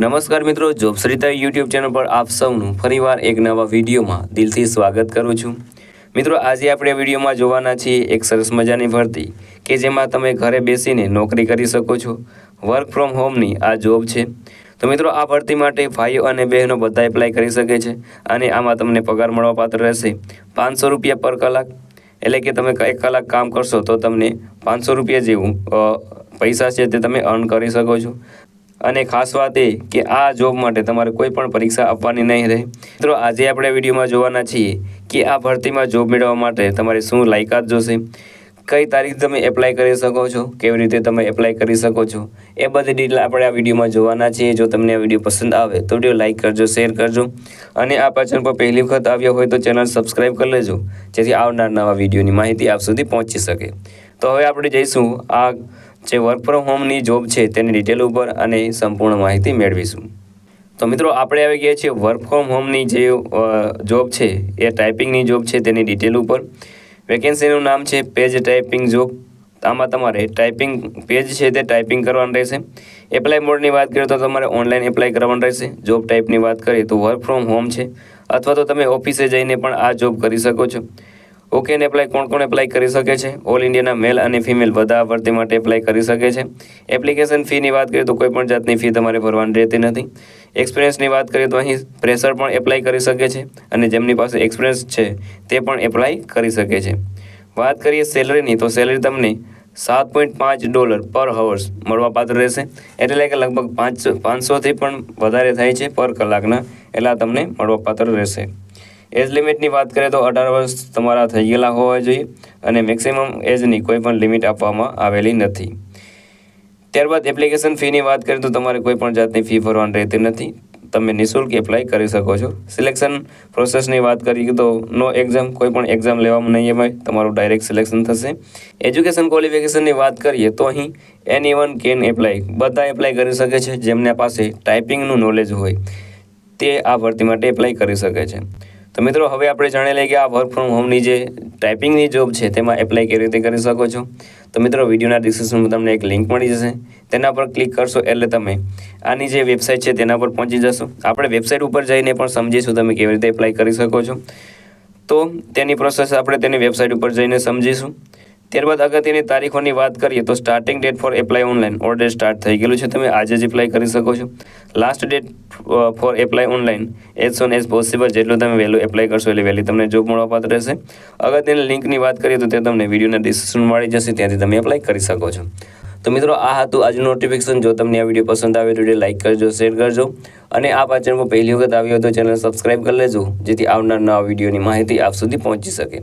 નમસ્કાર મિત્રો જોબશ્રીતા YouTube channel પર આપ સૌનું ફરીવાર એક નવા વિડીયોમાં દિલથી સ્વાગત કરું છું. મિત્રો, આજે આપણે વિડીયોમાં જોવાના છીએ એક સરસ મજાની ભરતી કે જેમાં તમે ઘરે બેસીને નોકરી કરી શકો છો વર્ક ફ્રોમ હોમની આ જોબ છે. તો મિત્રો, આ ભરતી માટે ભાઈઓ અને બહેનો બધા એપ્લાય કરી શકે છે અને આમાં તમને પગાર મળવાપાત્ર રહેશે પાંચસો રૂપિયા પર કલાક. એટલે કે તમે એક કલાક કામ કરશો તો તમને પાંચસો રૂપિયા જેવું પૈસા છે તે તમે અર્ન કરી શકો છો. અને ખાસ વાત એ કે આ જોબ માટે તમારે કોઈ પણ પરીક્ષા આપવાની નહીં રહે. મિત્રો, આજે આપણે વિડીયોમાં જોવાના છીએ કે આ ભરતીમાં જોબ મેળવવા માટે તમારે શું લાયકાત જોશે, કઈ તારીખ તમે એપ્લાય કરી શકો છો, કેવી રીતે તમે એપ્લાય કરી શકો છો, એ બધી ડિટેલ આપણે આ વિડીયોમાં જોવાના છીએ. જો તમને આ વીડિયો પસંદ આવે તો વીડિયો લાઇક કરજો શેર કરજો અને આ પાછળ પર પહેલી વખત આવ્યો હોય તો ચેનલ સબસ્ક્રાઈબ કરી લેજો, જેથી આવનાર નવા વિડીયોની માહિતી આપ સુધી પહોંચી શકે. તો હવે આપણે જઈશું આ જે વર્ક ફ્રોમ હોમની જોબ છે તેની ડિટેલ ઉપર અને સંપૂર્ણ માહિતી મેળવીશું. તો મિત્રો, આપણે આવી ગયા છીએ વર્ક ફ્રોમ હોમની જે જોબ છે, એ ટાઈપિંગની જોબ છે તેની ડિટેલ ઉપર. વેકેન્સીનું નામ છે પેજ ટાઈપિંગ જોબ આમાં તમારે ટાઈપિંગ પેજ છે તે ટાઈપિંગ કરવાનું રહેશે. એપ્લાય મોડની વાત કરીએ તો તમારે ઓનલાઈન એપ્લાય કરવાનું રહેશે. જોબ ટાઈપની વાત કરીએ તો વર્ક ફ્રોમ હોમ છે. અથવા તો તમે ઓફિસે જઈને પણ આ જોબ કરી શકો છો. ઓકે ને એપ્લાય કોણ કોણ એપ્લાય કરી શકે છે? ઓલ ઇન્ડિયાના મેલ અને ફિમેલ બધા ભરતી માટે એપ્લાય કરી શકે છે. એપ્લિકેશન ફીની વાત કરીએ તો કોઈ પણ જાતની ફી તમારે ભરવાની રહેતી નથી. એક્સપિરિયન્સની વાત કરીએ તો અહીં પ્રેશર પણ એપ્લાય કરી શકે છે અને જેમની પાસે એક્સપિરિયન્સ છે, તે પણ એપ્લાય કરી શકે છે. વાત કરીએ સેલરીની તો સેલરી તમને સાત પોઈન્ટ પાંચ ડોલર પર હવર્સ મળવાપાત્ર રહેશે. એટલે કે લગભગ પાંચ, પાંચસોથી પણ વધારે થાય છે પર કલાકના. એટલા તમને મળવાપાત્ર રહેશે. એજ લિમિટની વાત કરીએ તો અઢાર વર્ષ તમારા થઈ ગયેલા હોવા જોઈએ અને મેક્સિમમ એજની કોઈ પણ લિમિટ આપવામાં આવેલી નથી. ત્યારબાદ એપ્લિકેશન ફીની વાત કરીએ તો તમારે કોઈ પણ જાતની ફી ભરવાની રહેતી નથી. તમે નિઃશુલ્ક એપ્લાય કરી શકો છો. સિલેક્શન પ્રોસેસની વાત કરીએ તો નો એક્ઝામ કોઈ પણ એક્ઝામ લેવામાં નહીં આવે, તમારું ડાયરેક્ટ સિલેક્શન થશે. એજ્યુકેશન ક્વોલિફિકેશનની વાત કરીએ તો અહીં એની વન કેન એપ્લાય બધા એપ્લાય કરી શકે છે, જેમના પાસે ટાઈપિંગનું નોલેજ હોય, તે આ ભરતી માટે એપ્લાય કરી શકે છે. તો મિત્રો, હવે આપણે જાણી લઈએ કે આ વર્ક ફ્રોમ હોમની જે ટાઈપિંગની જોબ છે, તેમાં એપ્લાય કેવી રીતે કરી શકો છો? તો મિત્રો વિડીયોના ડિસ્ક્રિપ્શનમાં તમને એક લિંક મળી જશે. તેના પર ક્લિક કરશો એટલે તમે આની જે વેબસાઇટ છે, તેના પર પહોંચી જશો. આપણે વેબસાઇટ ઉપર જઈને પણ સમજીશું તમે કેવી રીતે એપ્લાય કરી શકો છો. તો તેની પ્રોસેસ આપણે તેની વેબસાઇટ ઉપર જઈને સમજીશું. ત્યારબાદ અગત્યની તારીખોની વાત કરીએ તો starting date for apply online order start થઈ ગયેલું છે. તમે આજે જ એપ્લાય કરી શકો છો. Last date for apply online as soon as possible જેટલું તમે વહેલું એપ્લાય કરશો એટલે વહેલી તમને જોબ મળવાપાત્ર રહેશે. અગત્યની લિંકની વાત કરીએ તો તે તમને વિડીયોના ડિસ્ક્રિપ્શન મળી જશે, ત્યાંથી તમે એપ્લાય કરી શકો છો. તો મિત્રો, આ હતું આજનું નોટિફિકેશન જો તમને આ વીડિયો પસંદ આવે તો વીડિયો લાઇક કરજો શેર કરજો. અને આ પાચનમાં પહેલી વખત આવ્યો તો ચેનલ સબસ્ક્રાઇબ કરી લેજો, જેથી આવનાર નવા વિડીયોની માહિતી આપ સુધી પહોંચી શકે.